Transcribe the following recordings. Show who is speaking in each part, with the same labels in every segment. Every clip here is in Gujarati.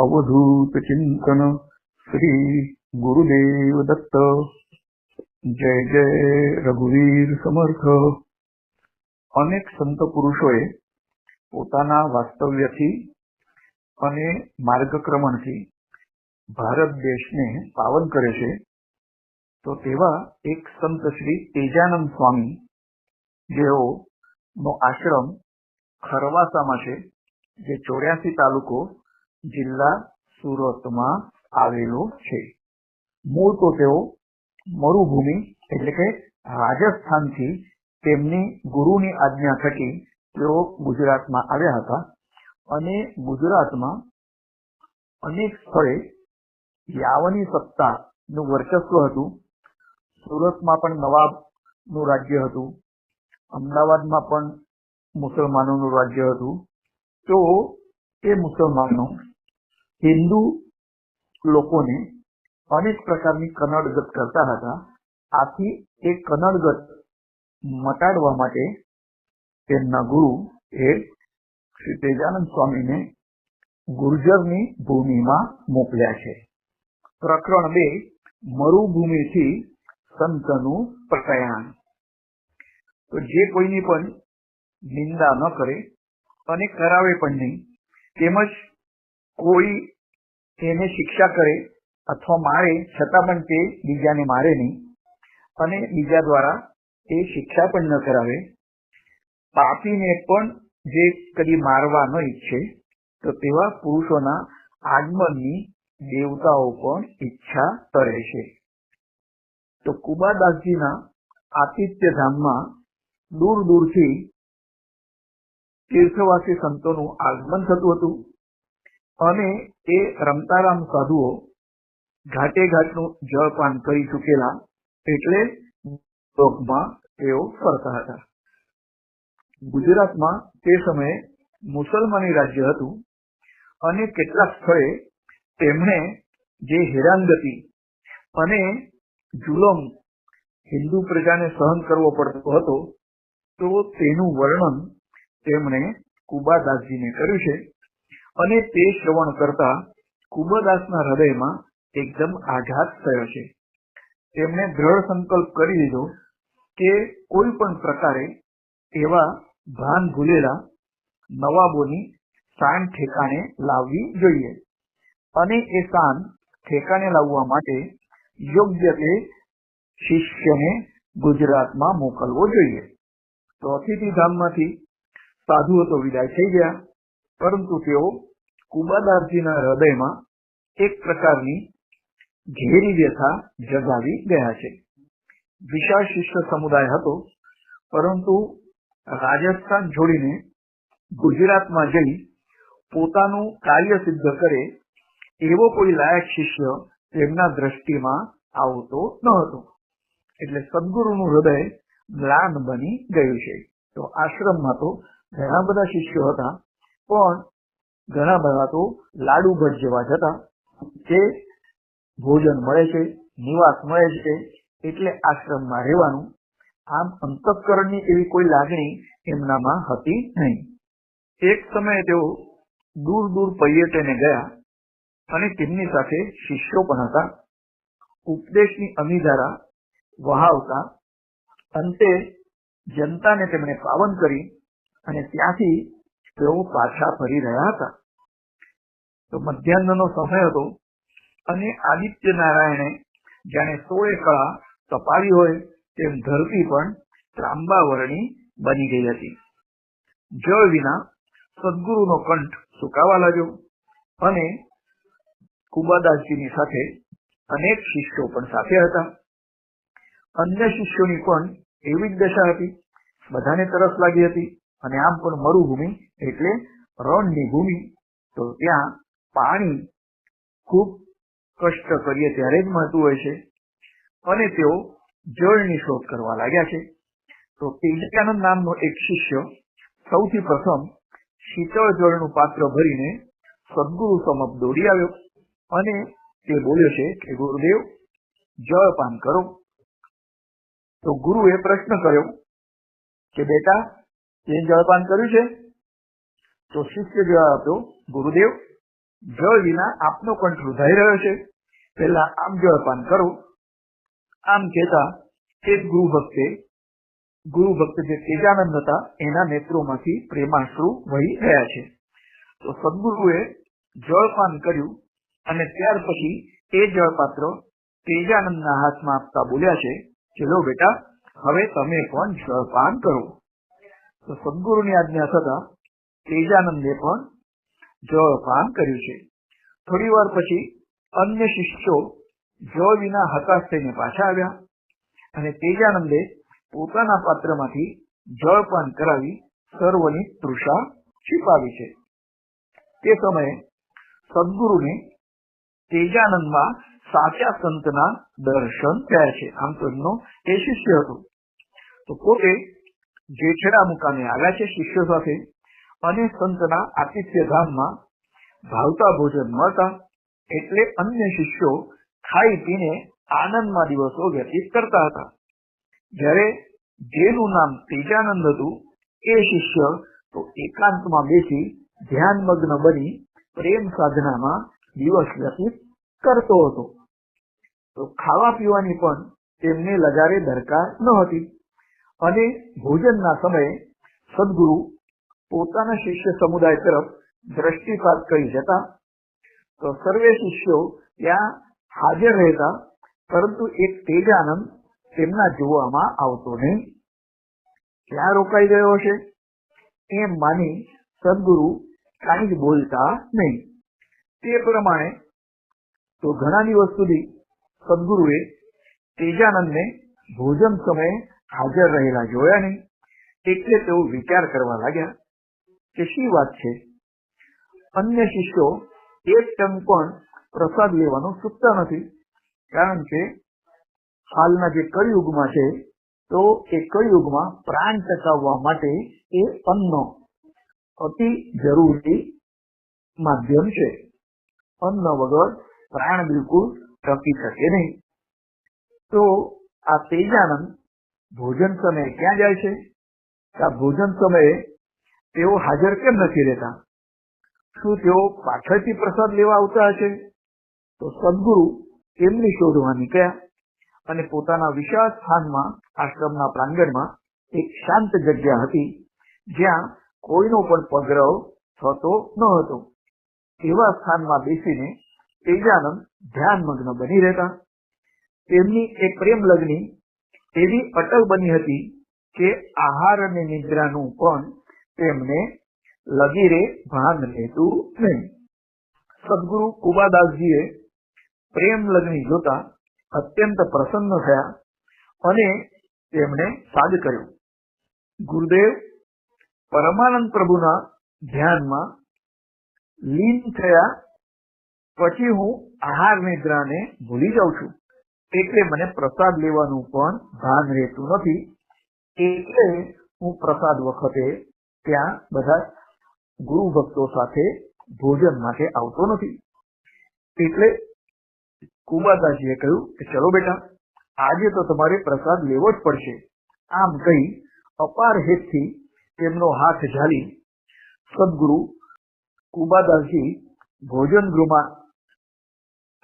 Speaker 1: અવધૂત ચિંતન શ્રી ગુરુદેવ દત્ત જય જય રઘુવીર સમર્થ અનેક સંત પુરુષોએ પોતાના વાસ્તવ્યથી અને માર્ગક્રમણથી ભારત દેશને પાવન કરે છે, તો તેવા એક સંત શ્રી તેજાનંદ સ્વામી જેઓ નો આશ્રમ ખરવાસામાં છે, જે ચોર્યાસી તાલુકો જિલ્લા સુરતમાં આવેલો છે. મૂળ તો તેઓ મરુભૂમિ એટલે કે રાજસ્થાનથી તેમની ગુરુની આજ્ઞા થકી તેઓ ગુજરાતમાં આવ્યા હતા અને ગુજરાતમાં અનેક સ્થળે યાવની સત્તાનું વર્ચસ્વ હતું. સુરતમાં પણ નવાબનું રાજ્ય હતું. અમદાવાદમાં પણ મુસલમાનોનું રાજ્ય હતું. તો એ મુસલમાનો હિન્દુ લોકોને અનેક પ્રકારની કનડગત કરતા હતા. આથી એ કનડગત મટાડવા માટે તેમના ગુરુ એ શ્રી તેજાનંદ સ્વામીને ગુર્જરની ભૂમિમાં મોકલ્યા છે. પ્રકરણ બે, મરુભૂમિથી સંતનું પ્રયાણ. તો જે કોઈની પણ નિંદા ન કરે અને કરાવે પણ નહીં તેમજ કોઈ તેને શિક્ષા કરે અથવા મારે, છતાં પણ તે બીજાને મારે નહીં. અને બીજા દ્વારા એ શિક્ષા પણ ન કરાવે. પાપીને પણ જે કદી મારવા ન ઈચ્છે, તો તેવા પુરુષોના આગમનની દેવતાઓ પણ ઈચ્છા કરે છે. તો કુબાદાસજીના આતિથ્ય ધામમાં દૂર દૂરથી તીર્થવાસી સંતોનું આગમન થતું હતું. અને એ રમતારામ સાધુઓ ઘાટે ઘાટનું જળપાન કરી ચૂકેલા એટલે લોકમાં તેઓ ફરતા હતા. ગુજરાતમાં તે સમયે મુસલમાની રાજ્ય હતું અને કેટલાક સ્થળે તેમણે જે હેરાનગતિ અને જુલમ હિન્દુ પ્રજાને સહન કરવો પડતો હતો તો તેનું વર્ણન તેમણે કુબાદાસજીને કર્યું છે. અને તે શ્રવણ કરતા કુબાદાસના હૃદયમાં એકદમ આઘાત થયો છે. તેમણે દ્રઢ સંકલ્પ કરી લીધો કે કોઈ પણ પ્રકારે એવા ભાન ભૂલેલા નવાબોની શાન ઠેકાણે લાવવી જોઈએ અને એ શાન ઠેકાણે લાવવા માટે યોગ્ય તે શિષ્યને ગુજરાતમાં મોકલવો જોઈએ. અતિથિ ધામમાંથી સાધુઓ તો વિદાય થઈ ગયા. પરંતુ તેઓ કુબાદાસજીના હૃદયમાં એક પ્રકારની ઘેરી વ્યથા જગાવી ગયા છે. વિશાળ શિષ્ય સમુદાય હતો, પરંતુ રાજસ્થાન છોડીને ગુજરાતમાં જઈ પોતાનું કાર્ય સિદ્ધ કરે એવો કોઈ લાયક શિષ્ય તેમના દ્રષ્ટિમાં આવતો ન હતો. એટલે સદગુરુનું હૃદય મ્લાન બની ગયું છે. તો આશ્રમમાં તો ઘણા બધા શિષ્યો હતા. પણ ઘણા બધા તો લાડુ ભટ્ટ જેવા જતા જે ભોજન મળે છે, નિવાસ મળે છે, એટલે આશ્રમમાં રહેવાનું આમ અંતઃકરણની એવી કોઈ લાગણી એમનામાં હતી નહીં. એક સમયે તેઓ દૂર દૂર પર્યટને ગયા અને તેમની સાથે શિષ્યો પણ હતા. ઉપદેશની અમીધારા વહાવતા અંતે જનતાને તેમણે પાવન કરી અને ત્યાંથી તેઓ પાછા ફરી રહ્યા હતા. તો મધ્યાહનનો સમય હતો અને આદિત્ય નારાયણે જાણે સોળે કળા તપાવી હોય તેમ ધરતી પણ ત્રાંબાવરણી બની ગઈ હતી. જળ વિના સદગુરુનો કંઠ સુકાવા લાગ્યો અને કુબાદાસજીની સાથે અનેક શિષ્યો પણ સાથે હતા. અન્ય શિષ્યોની પણ એવી જ દશા હતી. બધાને તરસ લાગી હતી. અને આમ પણ મરુભૂમિ એટલે રણની ભૂમિ તો ત્યાં પાણી ખૂબ કષ્ટ કરીએ ત્યારે જ મળતું હોય છે. અને તેઓ જળની શોધ કરવા લાગ્યા છે. તો તેજકાનંદ નામનો એક શિષ્ય સૌથી પ્રથમ શીતળ જળનું પાત્ર ભરીને સદગુરુ સમક્ષ દોડી આવ્યો અને તે બોલ્યો છે કે, ગુરુદેવ જળ પાન કરો. તો ગુરુએ પ્રશ્ન કર્યો કે, બેટા તે જળપાન કર્યું છે? તો શિષ્ય જવાબ આપ્યો, ગુરુદેવ, જળ વિના આપનો કંઠ રૂધાઈ રહ્યો છે. પહેલા આમ જળપાન કરો. આમ કહેતા તે ગુરુ ભક્તે, ગુરુ ભક્ત જે તેજાનંદ હતા, એના નેત્રોમાંથી પ્રેમાશ્રુ વહી રહ્યા છે. તો સદગુરુએ જળપાન કર્યું અને ત્યાર પછી એ જળપાત્ર તેજાનંદના હાથમાં આપતા બોલ્યા છે ચલો બેટા, હવે તમે પણ જળપાન કરો. તો સદગુરુની આજ્ઞા થતા તેજાનંદે પણ જળપાન કર્યું છે. થોડી વાર પછી અન્ય શિષ્યો જળ વિના હતાશ થઈને પાછા આવ્યા અને તેજાનંદે પોતાના પાત્રમાંથી જળપાન કરાવી સર્વની તૃષા છીપાવી છે. તે સમયે સદગુરુને તેજાનંદમાં સાચા સંતના દર્શન થયા છે. આમ તો એમનો એ શિષ્ય હતો. તો પોતે જેઠડા મુકામે આવ્યા છે શિષ્યો સાથે અને સંતના આતિથ્ય ધામમાં ભાવતા ભોજન મળતા એટલે અન્ય શિષ્યો ખાઈ પીને આનંદમાં દિવસો વ્યતીત કરતા હતા. જ્યારે જેનું નામ તેજાનંદ હતું, એ શિષ્ય તો એકાંતમાં બેસી ધ્યાનમગ્ન બની પ્રેમ સાધનામાં દિવસ વ્યતીત કરતો હતો. તો ખાવા પીવાની પણ તેમને લગારે દરકાર ન હતી. અને ભોજનના સમયે સદગુરુ પોતાના શિષ્ય સમુદાય તરફ દ્રષ્ટિપાત કરી જતા, તો સર્વે શિષ્યો ત્યાં હાજર રહેતા, પરંતુ એક તેજાનંદ તેમના જોવામાં આવતો નહીં. ક્યાં રોકાઈ ગયો હશે? એમ માની સદગુરુ કાંઈ જ બોલતા નહીં. તે પ્રમાણે તો ઘણા દિવસ સુધી સદગુરુએ તેજાનંદને ભોજન સમયે હાજર રહેલા જોયા નહીં એટલે તેઓ વિચાર કરવા લાગ્યા કે શી વાત છે? અન્ય શિષ્યો એક ટંગ પણ પ્રસાદ લેવાનું ચૂકતા નથી, કારણ કે હાલના જે કળિયુગમાં છે, તો એ કળિયુગમાં પ્રાણ ટકાવવા માટે એ અન્ન અતિ જરૂરી માધ્યમ છે. અન્ન વગર પ્રાણ બિલકુલ ટકી શકે નહીં. તો આ તેજાનંદ ભોજન સમયે ક્યાં જાય છે? આ ભોજન સમયે તેઓ હાજર કેમ નથી રહેતા? શું તેઓ પાછળથી પ્રસાદ લેવા આવતા હશે? તો સદગુરુ એમની શોધવા નીકળ્યા અને પોતાના વિશાળ સ્થાનમાં આશ્રમના પ્રાંગણમાં એક શાંત જગ્યા હતી, જ્યાં કોઈનો પણ પગરવ થતો ન હતો. એવા સ્થાનમાં બેસીને તેજાનંદ ધ્યાનમગ્ન બની રહેતા. તેમની એક પ્રેમ લગ્ની એવી અટલ બની હતી કે આહાર અને નિદ્રાનું પણ તેમને લગીરે ભાન રહેતું નહીં. સદગુરુ કુબાદાસજીએ પ્રેમ લગ્ની જોતા અત્યંત પ્રસન્ન થયા અને તેમણે સાદ કર્યો. ગુરુદેવ, પરમાનંદ પ્રભુના ધ્યાનમાં લીન થયા પછી હું આહાર નિદ્રાને ભૂલી જાઉં છું. એટલે મને પ્રસાદ લેવાનું પણ ભાન રહેતું નથી. એટલે હું પ્રસાદ વખતે ત્યાં બધા ગુરુ ભક્તો સાથે ભોજન માટે આવતો નથી. એટલે કુબાદાજીએ કહ્યું કે, ચલો બેટા, આજે તો તમારે પ્રસાદ લેવો જ પડશે. આમ કહી અપાર હેતથી તેમનો હાથ ઝાલી સદગુરુ કુબાદાસજી ભોજન ગૃહમાં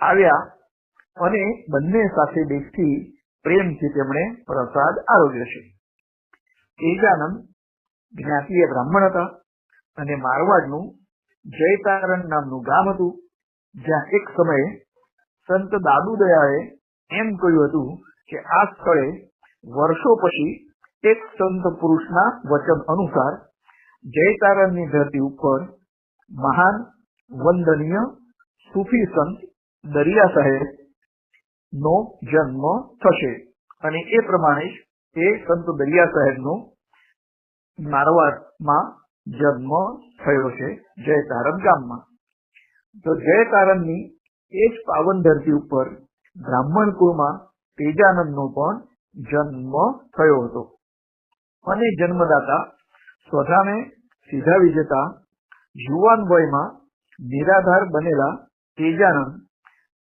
Speaker 1: આવ્યા. અને બંને સાથે બેસી પ્રેમથી તેમણે પ્રસાદ આરોગ્યો છે. તેજાનંદ જ્ઞાતિએ બ્રાહ્મણ હતા અને મારવાડનું જયતારણ નામનું ગામ હતું, જ્યાં એક સમયે સંત દાદુ દયાએ એમ કહ્યું હતું કે આ સ્થળે વર્ષો પછી એક સંત પુરુષના વચન અનુસાર જયતારણની ધરતી ઉપર મહાન વંદનીય સુફી સંત દરિયા સાહેબ નો જન્મ થશે. અને એ પ્રમાણે એ સંત દરિયા સાહેબનો મારવાડમાં જન્મ થયો છે જય તારણ ગામમાં. તો જયતારણની એ જ પાવન ધરતી ઉપર બ્રાહ્મણ કુળમાં તેજાનંદનો પણ જન્મ થયો હતો. અને જન્મદાતા સ્વધાને સીધા જતા યુવાન વયમાં નિરાધાર બનેલા તેજાનંદ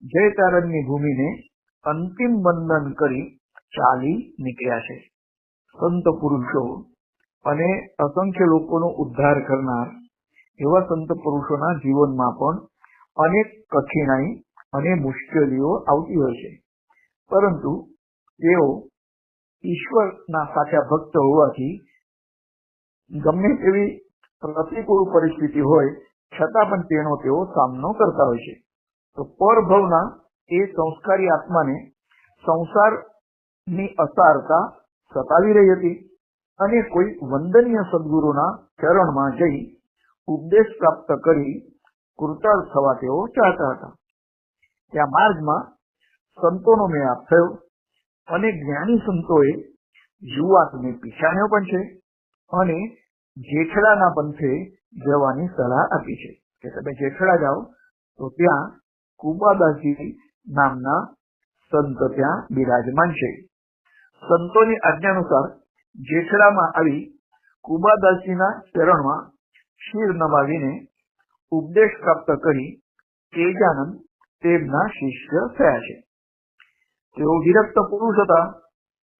Speaker 1: જય તારણની ભૂમિને અંતિમ વંદન કરી ચાલી નીકળ્યા છે. સંત પુરુષો અને અસંખ્ય લોકોનો ઉદ્ધાર કરનાર એવા સંત પુરુષોના જીવનમાં પણ અનેક કઠિનાઈ અને મુશ્કેલીઓ આવતી હોય છે. પરંતુ તેઓ ઈશ્વરના સાચા ભક્ત હોવાથી ગમે તેવી પ્રતિકૂળ પરિસ્થિતિ હોય, છતાં પણ તેનો તેઓ સામનો કરતા હોય છે. તો પરભવના એ સંસ્કારી આત્માને સંસારની અસારતા સતાવી રહી હતી અને કોઈ વંદનીય સદગુરુના ચરણમાં જઈ ઉપદેશ પ્રાપ્ત કરી કૃતાર્થ થવા તેઓ ચાહતા હતા. ત્યાં માર્ગમાં સંતોનો મેળાપ થયો અને જ્ઞાની સંતોએ યુવાતને પીછાણ્યો પણ છે અને જેઠડાના પંથે જવાની સલાહ આપી છે. કે તમે જેઠડા જાઓ તો ત્યાં કુબાદાસજી નામના સંત ત્યાં બિરાજમાન છે. સંતોની આજ્ઞાનુસાર જેઠડામાં આવી કુબાદાસજીના ચરણમાં શિર નમાવીને ઉપદેશ પ્રાપ્ત કરી તેજાનંદ તેમના શિષ્ય થયા છે. તેઓ વિરક્ત પુરુષ હતા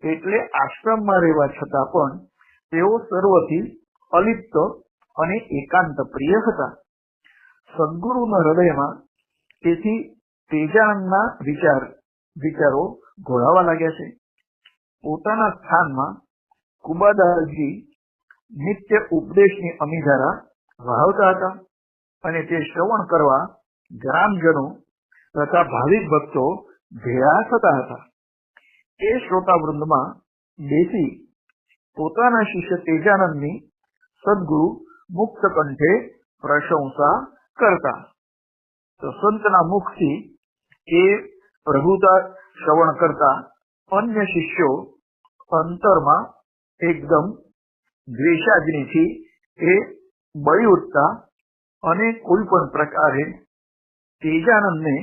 Speaker 1: એટલે આશ્રમમાં રહેવા છતાં પણ તેઓ સર્વથી અલિપ્ત અને એકાંત પ્રિય હતા. સદગુરુના હૃદયમાં તેથી તેજાનંદના વિચાર, વિચારો ઘોળાવા લાગ્યા છે. પોતાના સ્થાનમાં કુબાદાસજી નિત્ય ઉપદેશની અમીધારા વહાવતા હતા અને તે શ્રવણ કરવા ગ્રામજનો તથા ભાવિક ભક્તો ભેળા થતા હતા. એ શ્રોતા વૃંદમાં બેસી પોતાના શિષ્ય તેજાનંદની સદગુરુ મુક્ત કંઠે પ્રશંસા કરતા. તો સંતના મુખથી એ પ્રભુતા શ્રવણ કરતા અન્ય શિષ્યો અંતરમાં એકદમ દ્વેષાગ્નિથી એ બળી ઉઠતા અને કોઈ પણ પ્રકારે તેજાનંદને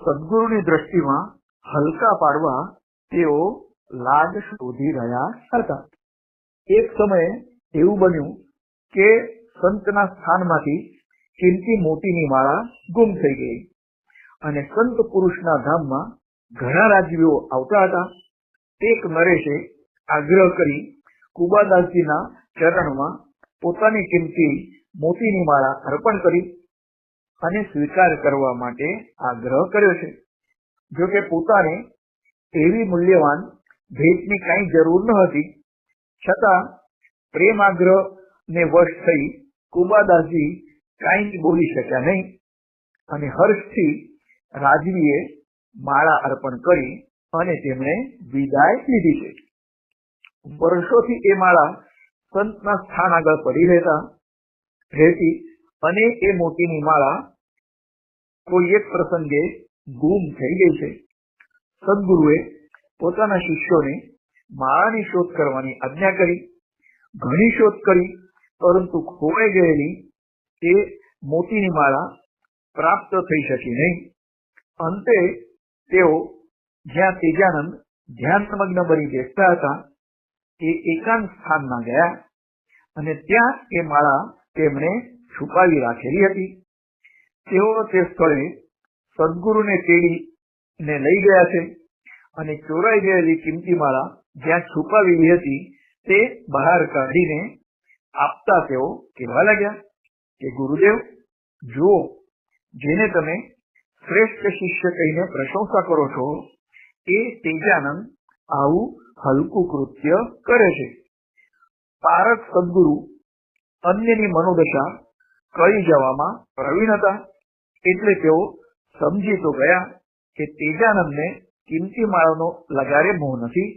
Speaker 1: સદગુરુની દ્રષ્ટિમાં હલકા પાડવા તેઓ લાગ શોધી રહ્યા હતા. એક સમયે એવું બન્યું કે સંતના સ્થાનમાંથી કિંમતી મોતીની માળા ગુમ થઈ ગઈ. અને સંત પુરુષના ધામમાં ઘણા રાજવીઓ આવતા હતા. એક નરેશે આગ્રહ કરી કુબાદાસજીના ચરણમાં પોતાની કિંમતી મોતીની માળા અર્પણ કરી અને સ્વીકાર કરવા માટે આગ્રહ કર્યો છે. જો કે પોતાને એવી મૂલ્યવાન ભેટની કઈ જરૂર ન હતી. છતાં પ્રેમાગ્રહ ને વશ થઈ કુબાદાસજી કાંઈ બોલી શક્યા નહીં અને હર્ષથી રાજવીએ માળા અર્પણ કરી અને તેમણે વિદાય લીધી છે. વર્ષોથી એ માળા સંતના સ્થાન આગળ પડી રહેતા, રહેતી અને એ મોતીની માળા કોઈ એક પ્રસંગે ગુમ થઈ ગઈ છે. સદગુરુએ પોતાના શિષ્યોને માળાની શોધ કરવાની આજ્ઞા કરી, ઘણી શોધ કરી, પરંતુ ખોવાઈ ગયેલી એ મોતીની માળા પ્રાપ્ત થઈ શકી નહીં. અંતે તેઓ જ્યાં તેજાનંદ ધ્યાનમગ્ન બની બેસતા હતા, એ એકાંત સ્થાનમાં ગયા અને ત્યાં એ માળા તેમણે છુપાવી રાખેલી હતી. તેઓ તે સ્થળે સદગુરુને તેડીને લઈ ગયા છે અને ચોરાઈ ગયેલી કિંમતી માળા જ્યાં છુપાવેલી હતી તે બહાર કાઢીને આપતા તેઓ કહેવા લાગ્યા કે, ગુરુદેવ, જુઓ, જેને તમે શ્રેષ્ઠ શિષ્ય કહીને પ્રશંસા કરો છો એ તેજાનંદ આવું હલકું કૃત્ય કરે છે પારક સદગુરુ અન્યની મનોદશા કરી જવામાં પ્રવીણ હતા એટલે તેઓ સમજી તો ગયા કે તેજાનંદને કિંમતી માળાનો લગારે મોહ નથી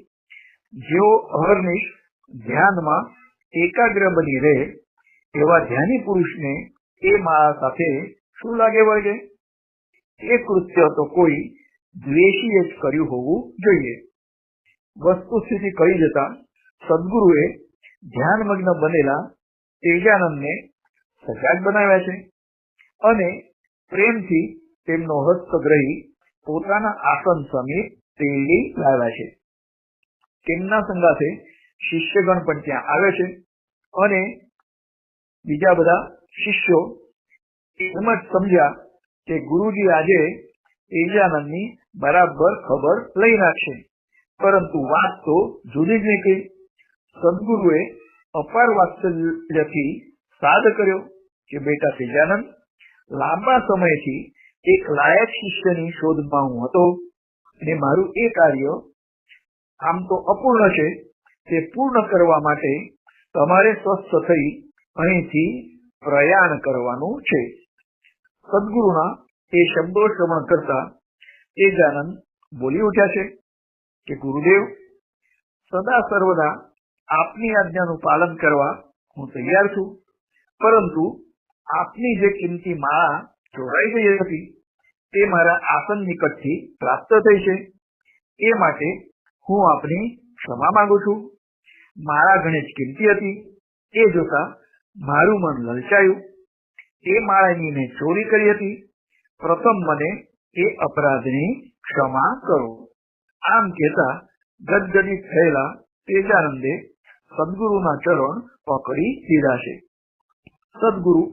Speaker 1: જેઓ અહર્નિશ ધ્યાનમાં એકાગ્ર બની રહે એવા ધ્યાની પુરુષને એ માળા સાથે શું લાગે વળગે એ કૃત્ય તો કોઈ દ્વેષીએ જ કર્યું હોવું જોઈએ. વસ્તુસ્થિતિ કહી જતા સદગુરુએ ધ્યાનમગ્ન બનેલા તેજાનંદને સજાગ બનાવ્યા છે અને પ્રેમથી તેમનો હસ્ત ગ્રહી પોતાના આસન સમીપ તેડી લાવ્યા છે. તેમના સંગાથે શિષ્યગણ પણ ત્યાં આવે છે અને બીજા બધા શિષ્યો એમ જ સમજ્યા કે ગુરુજી આજે એજાનંદની બરાબર ખબર લઈ નાખશે. પરંતુ વાત તો જુદી જ નીકળી. સદગુરુએ અપાર વાત્સલ્યથી સાદ કર્યો કે, બેટા તેજાનંદ, લાંબા સમયથી એક લાયક શિષ્યની શોધમાં હું હતો અને મારું એ કાર્ય આમ તો અપૂર્ણ છે. તે પૂર્ણ કરવા માટે તમારે સ્વસ્થ થઈ અહીંથી પ્રયાણ કરવાનું છે. સદગુરુના એ શબ્દો શ્રવણ કરતા તેજાનંદ બોલી ઉઠ્યા છે કે, ગુરુદેવ, સદા સર્વદા આપની આજ્ઞાનું પાલન કરવા હું તૈયાર છું. પરંતુ આપની જે કિંમતી માળા ચોરાઈ ગઈ હતી, તે મારા આસન નિકટથી પ્રાપ્ત થઈ છે. એ માટે હું આપની ક્ષમા માંગુ છું. મારા ઘણી જ કિંમતી હતી. એ જોતા મારું મન લલચાયું. એ માળાની મેં ચોરી કરી હતી? પ્રથમ મને એ અપરાધની ક્ષમા કરો. આમ કહેતા ગદગદિત થયેલા તેજાનંદે સદગુરુના ચરણ પકડી લીધા છે. સદગુરુ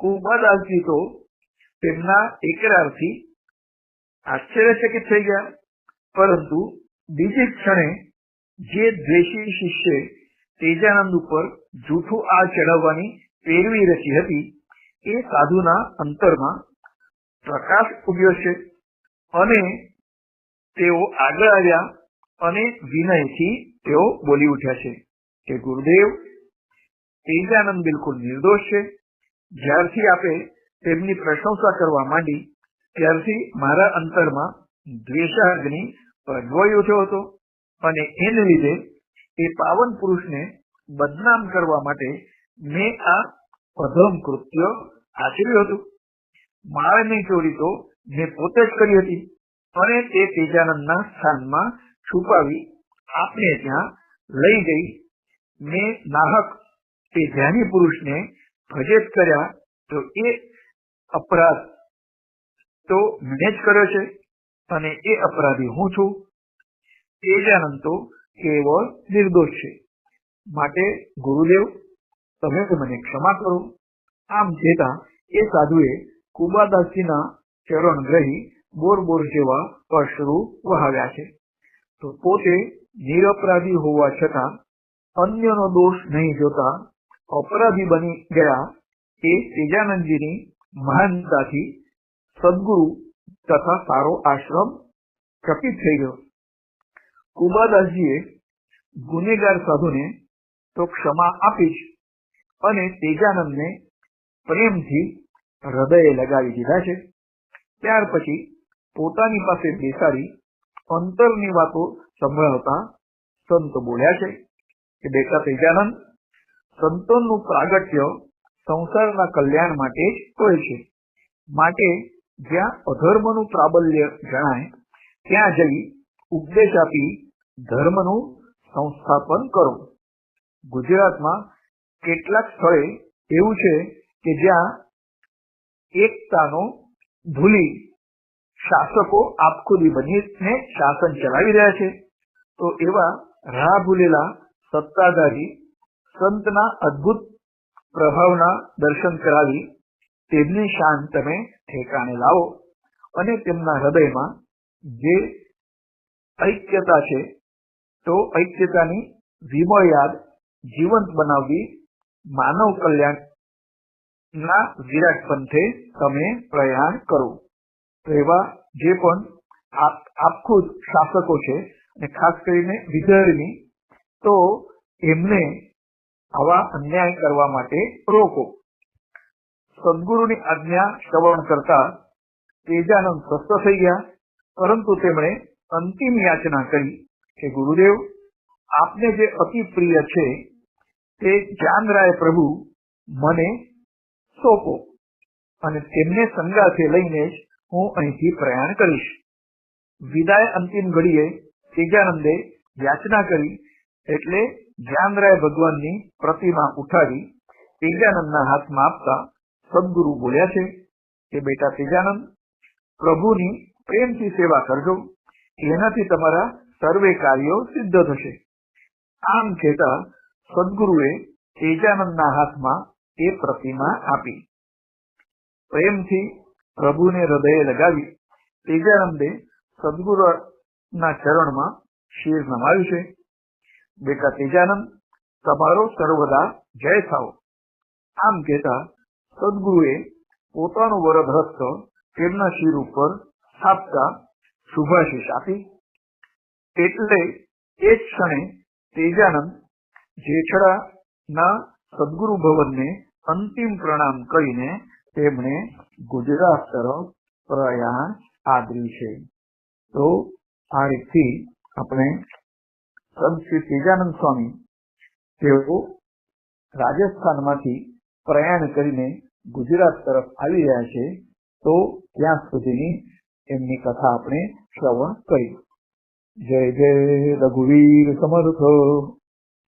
Speaker 1: કુંભાદાસજી તો તેમના એકરારથી આશ્ચર્યચકિત થઈ ગયા. પરંતુ બીજી ક્ષણે જે દ્વેષી શિષ્ય તેજાનંદ ઉપર જૂઠું આ ચઢાવવાની પેરવી રચી હતી એ સાધુના અંતરમાં પ્રકાશ ઉગ્યો છે અને તેઓ આગળ આવ્યા અને વિનયથી તેઓ બોલી ઉઠ્યા છે કે ગુરુદેવ, તેજાનંદ બિલકુલ નિર્દોષ છે. જ્યારથી આપે તેમની પ્રશંસા કરવા માંડી, ત્યારથી મારા અંતરમાં દ્વેષાગ્નિ પ્રજવાઈ ઉઠ્યો હતો અને એને લીધે એ પાવન પુરુષને બદનામ કરવા માટે મેં આ અધમ કૃત્ય આચર્યું હતું. માળની ચોરી તો મેં પોતે જ કરી હતી અને તે તેજાનંદના સ્થાનમાં છુપાવી આપને ત્યાં લઈ ગઈ. મેં નાહક તે ધ્યાની પુરુષને ભજેત કર્યા તો એ અપરાધ તો મેં જ કર્યો છે અને એ અપરાધી હું છું. તેજાનંદ તો કેવળ નિર્દોષ છે. માટે ગુરુદેવ તમે મને ક્ષમા કરો. આમ છતાં, એ સાધુએ કુબાદાસજીના ચરણ ગ્રહી બોર બોર જેવા અશ્રુ વહાવ્યા છે. તો પોતે નિરપરાધી હોવા છતાં, અન્યનો દોષ નહીં જોતા અપરાધી બની ગયા એ તેજાનંદજીની મહાનતાથી સદગુરુ તથા સારો આશ્રમ ચકિત થઈ ગયો. કુબાદાસજીએ ગુનેગાર સાધુને તો ક્ષમા આપી જ અને તેજાનંદને પ્રેમથી હૃદયે લગાવી દીધા છે. ત્યાર પછી પોતાની પાસે બેસાડી અંતરની વાતો સંભળાવતા સંત બોલ્યા છે કે, બેટા તેજાનંદ, સંતોનું પ્રાગટ્ય સંસારના કલ્યાણ માટે જ હોય છે. માટે જ્યાં અધર્મનું પ્રાબલ્ય જણાય, ત્યાં જઈ ઉપદેશ આપી ધર્મનું સંસ્થાપન કરો. ગુજરાતમાં કેટલાક સ્થળે એવું છે કે જ્યાં એકતાનો ભૂલી શાસકો આપખુદી બનીને શાસન ચલાવી રહ્યા છે. તો એવા રાહ ભૂલેલા સત્તાધારી સંતના અદ્ભુત પ્રભાવના દર્શન કરાવી તેમની શાન તમે ઠેકાણે લાવો અને તેમના હૃદયમાં જે ઐક્યતા છે, તો ઐક્યતાની વિમળ યાદ જીવંત બનાવવી માનવ કલ્યાણ ના વિરાટ પંથે તમે પ્રયાણ કરો. તો એવા જે પણ આખું શાસકો છે અને ખાસ કરીને વિધર્મી તો એમને આવા અન્યાય કરવા માટે રોકો. સદગુરુની આજ્ઞા શ્રવણ કરતા તેજાનંદ સ્વસ્થ થઈ ગયા, પરંતુ તેમણે અંતિમ યાચના કરી કે ગુરુદેવ, આપને જે અતિ પ્રિય છે તે જાનરાય પ્રભુ મને સોંપો અને તેમને સંગાથે લઈને જ હું અહીંથી પ્રયાણ કરીશ. વિદાય અંતિમ ઘડીએ તેજાનંદે યાચના કરી એટલે જ્ઞાનરાય ભગવાનની પ્રતિમા ઉઠાવી તેજાનંદના હાથમાં આપતા સદગુરુ બોલ્યા છે કે બેટા તેજાનંદ, પ્રભુની પ્રેમથી સેવા કરજો, એનાથી તમારા સર્વે કાર્યો સિદ્ધ થશે. આમ કહેતા સદગુરુએ તેજાનંદના હાથમાં એ પ્રતિમા આપી પ્રેમથી પ્રભુને હૃદયે લગાવી તેજાનંદે સદગુરુના ચરણમાં શિર નમાવ્યું છે બેટા તેજાનંદ તમારો સર્વદા જય થાવ આમ કહેતા સદગુરુએ પોતાનું વરદ હસ્ત તેમના શિર ઉપર સ્થાપતા શુભાશીષ આપી એટલે એ જ ક્ષણે તેજાનંદ જેઠડાના સદગુરુ ભવનને અંતિમ પ્રણામ કરીને તેમણે ગુજરાત તરફ પ્રયાણ આદર્યું છે. તો આ રીતથી આપણે સંત શ્રી તેજાનંદ સ્વામી તેઓ રાજસ્થાનમાંથી પ્રયાણ કરીને ગુજરાત તરફ આવી રહ્યા છે, તો ત્યાં સુધીની એમની કથા આપણે શ્રવણ કરી. જય જય રઘુવીર સમર્થ.